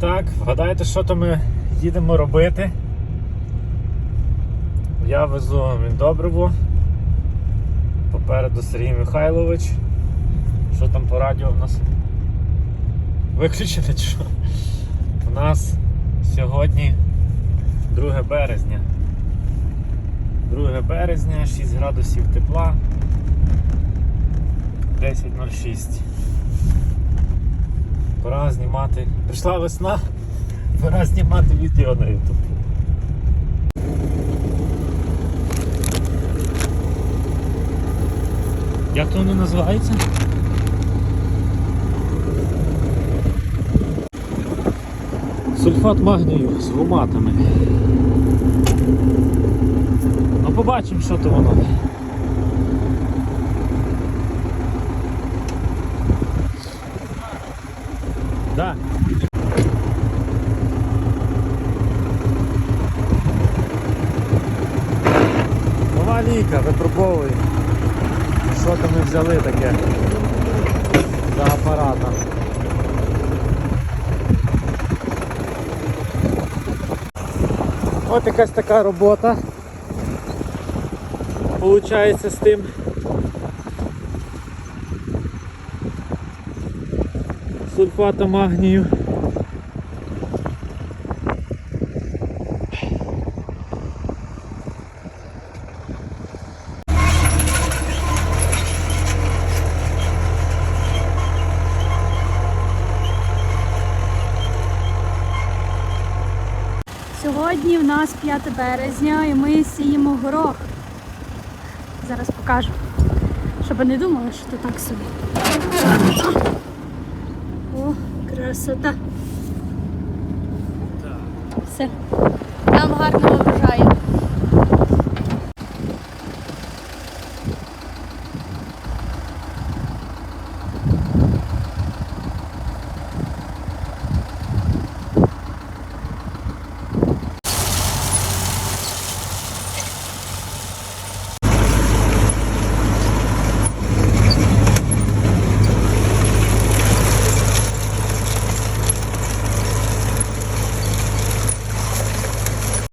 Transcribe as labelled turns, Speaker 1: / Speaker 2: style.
Speaker 1: так, вгадайте, що то ми їдемо робити. Я везу Міндобриво. Попереду Сергій Михайлович. Що там по радіо в нас? Виключили чи що? У нас сьогодні 2 березня. 2 березня, 6 градусів тепла. 10.06. Пора знімати. Прийшла весна, пора знімати відео на YouTube. Як то воно називається? Сульфат магнію з гуматами. Ну побачимо, що то воно. Да. Нова ліка, випробовує. Що там ми взяли таке за апаратом? От якась така робота. Получається з тим. Сульфатом магнію.
Speaker 2: Сьогодні в нас 5 березня і ми сіємо горох. Зараз покажу. Щоб не думали, що то так собі. Красота. Все. Нам гарного врожаю.